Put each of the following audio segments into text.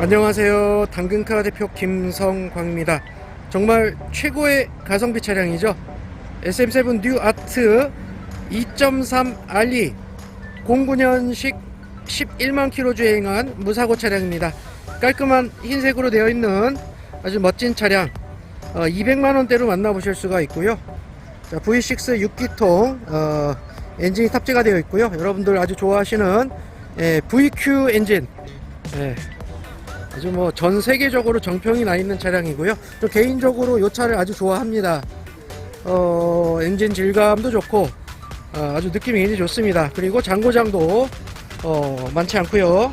안녕하세요. 당근카 대표 김성광입니다. 정말 최고의 가성비 차량이죠. SM7 뉴 아트 2.3 알리 09년식 11만 킬로 주행한 무사고 차량입니다. 깔끔한 흰색으로 되어 있는 아주 멋진 차량 200만 원대로 만나보실 수가 있고요. 자, V6 6기통 어, 엔진이 탑재가 되어 있고요. 여러분들 아주 좋아하시는 예, VQ 엔진 예, 아주 뭐 전 세계적으로 정평이 나 있는 차량이고요. 저 개인적으로 이 차를 아주 좋아합니다. 어, 엔진 질감도 좋고 어, 아주 느낌이 굉장히 좋습니다. 그리고 장고장도 어, 많지 않고요.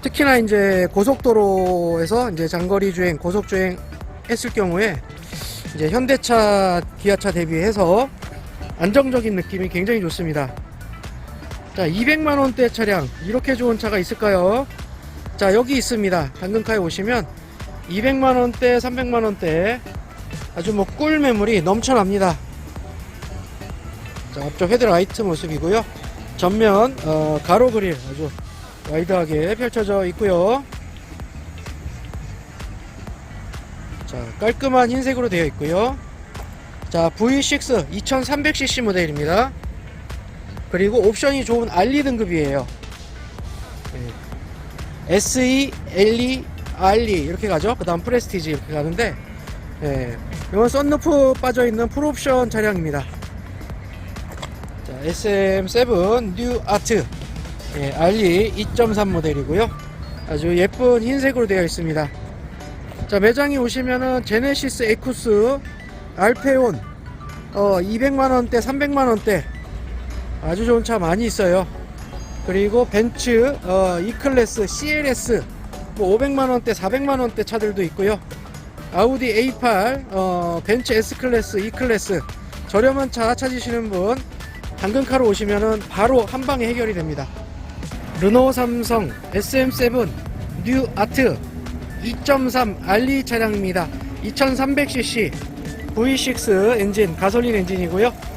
특히나 이제 고속도로에서 이제 장거리 주행, 고속 주행 했을 경우에 이제 현대차, 기아차 대비해서 안정적인 느낌이 굉장히 좋습니다. 자, 200만 원대 차량 이렇게 좋은 차가 있을까요? 자, 여기 있습니다. 당근카에 오시면 200만 원대, 300만 원대 아주 뭐 꿀 매물이 넘쳐납니다. 자, 앞쪽 헤드라이트 모습이고요. 전면 어, 가로 그릴 아주 와이드하게 펼쳐져 있고요. 자, 깔끔한 흰색으로 되어 있고요. 자, V6 2300cc 모델입니다. 그리고 옵션이 좋은 알리 등급이에요. 예. SE, LE, RE 이렇게 가죠. 그 다음 프레스티지 이렇게 가는데 예. 이건 썬루프 빠져있는 풀옵션 차량입니다. 자, SM7 뉴 아트 예, RE 2.3 모델이고요. 아주 예쁜 흰색으로 되어 있습니다. 자, 매장에 오시면은 제네시스 에쿠스 알페온 어, 200만원대, 300만원대 아주 좋은 차 많이 있어요. 그리고 벤츠 어, E클래스, CLS 뭐 500만원대, 400만원대 차들도 있고요. 아우디 A8, 어, 벤츠 S클래스, E클래스 저렴한 차 찾으시는 분 당근카로 오시면은 바로 한 방에 해결이 됩니다. 르노 삼성 SM7 뉴 아트 2.3 알리 차량입니다. 2300cc V6 엔진 가솔린 엔진이고요.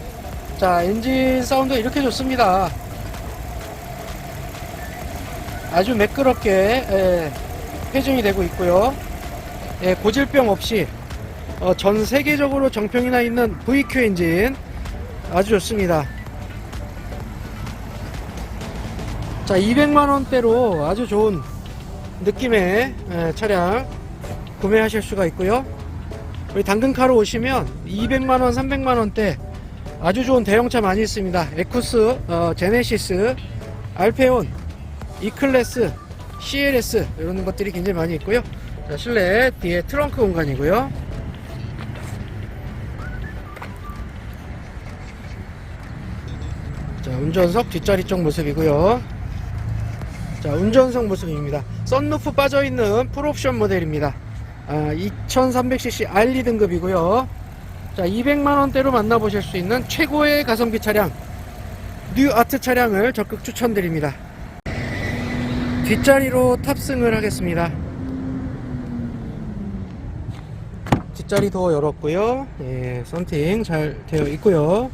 자 엔진 사운드 이렇게 좋습니다. 아주 매끄럽게 예, 회전이 되고 있고요. 예, 고질병 없이 어, 전 세계적으로 정평이 나 있는 VQ 엔진 아주 좋습니다. 자 200만원대로 아주 좋은 느낌의 에, 차량 구매하실 수가 있고요 우리 당근카로 오시면 200만원 300만원대 아주 좋은 대형차 많이 있습니다. 에쿠스 어, 제네시스 알페온 E클래스 CLS 이런 것들이 굉장히 많이 있고요. 자, 실내 뒤에 트렁크 공간이고요. 자 운전석 뒷자리 쪽 모습이고요. 자 운전석 모습입니다. 썬루프 빠져있는 풀옵션 모델입니다. 아, 2300cc 알리 등급이고요 자 200만원대로 만나보실 수 있는 최고의 가성비 차량 뉴 아트 차량을 적극 추천드립니다. 뒷자리로 탑승을 하겠습니다. 뒷자리 도어 열었고요. 예, 썬팅 잘 되어 있고요.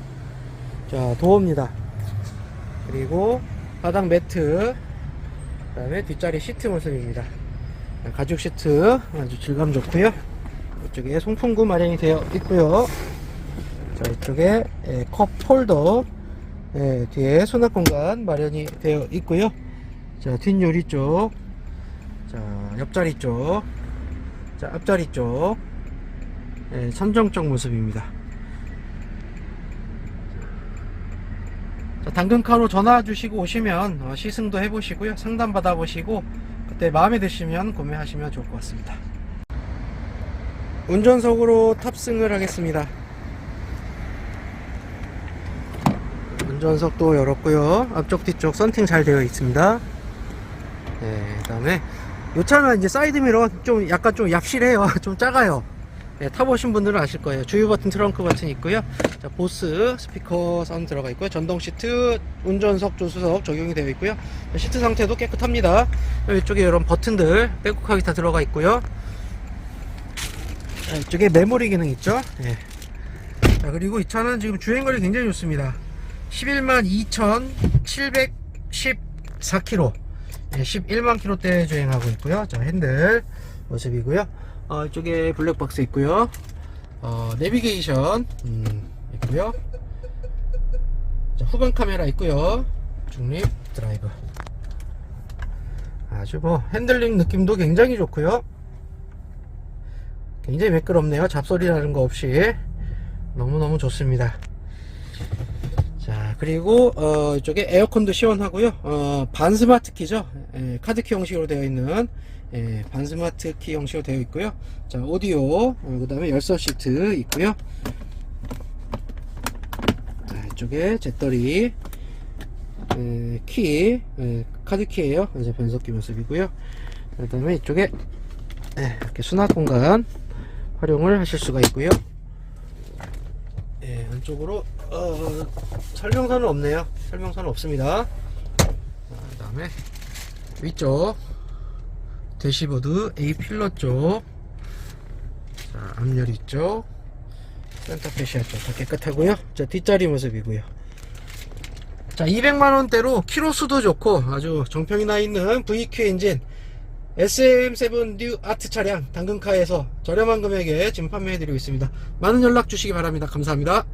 자 도어입니다. 그리고 바닥 매트 그 다음에 뒷자리 시트 모습입니다. 가죽 시트 아주 질감 좋고요 이쪽에 송풍구 마련이 되어 있고요 자 이쪽에 예, 컵 홀더 예, 뒤에 수납 공간 마련이 되어 있고요 자 뒷유리 쪽 자, 옆자리 쪽, 자, 앞자리 쪽, 예, 천정 쪽 모습입니다. 자, 당근카로 전화 주시고 오시면 어, 시승도 해보시고요. 상담 받아보시고 그때 마음에 드시면 구매하시면 좋을 것 같습니다. 운전석으로 탑승을 하겠습니다. 운전석도 열었고요. 앞쪽 뒤쪽 썬팅 잘 되어 있습니다. 네, 그다음에 이 차는 이제 사이드 미러 좀 약간 좀 얍실해요. 좀 작아요. 네, 타보신 분들은 아실 거예요. 주유 버튼, 트렁크 버튼 있고요. 자, 보스 스피커 사운드 들어가 있고요. 전동 시트, 운전석, 조수석 적용이 되어 있고요. 자, 시트 상태도 깨끗합니다. 이쪽에 이런 버튼들 빼곡하게 다 들어가 있고요. 자, 이쪽에 메모리 기능 있죠. 네. 자, 그리고 이 차는 지금 주행거리 굉장히 좋습니다. 11만 2,714km. 11만 킬로대 주행하고 있고요. 자, 핸들 모습이고요. 어, 이쪽에 블랙박스 있고요. 어, 내비게이션 음, 있고요. 자, 후방 카메라 있고요. 중립 드라이브. 아주 뭐 핸들링 느낌도 굉장히 좋고요. 굉장히 매끄럽네요. 잡소리라는 거 없이 너무너무 좋습니다. 자 그리고 어, 이쪽에 에어컨도 시원하고요. 어, 반스마트 키죠. 예, 카드키 형식으로 되어 있는 예, 반스마트 키 형식으로 되어 있고요. 자 오디오 어, 그 다음에 열선 시트 있고요. 자, 이쪽에 제떨이 에, 키 에, 카드 키예요. 이제 변속기 모습이고요. 그 다음에 이쪽에 에, 이렇게 수납 공간 활용을 하실 수가 있고요. 예, 안쪽으로 어, 설명서는 없네요. 설명서는 없습니다. 그 다음에 위쪽 대시보드 A 필러 쪽, 자 앞유리 쪽, 센터 페시아 쪽다 깨끗하고요. 자 뒷자리 모습이고요. 자 200만원대로 키로수도 좋고 아주 정평이 나 있는 VQ 엔진 SM7 뉴 아트 차량 당근카에서 저렴한 금액에 지금 판매해드리고 있습니다. 많은 연락 주시기 바랍니다. 감사합니다.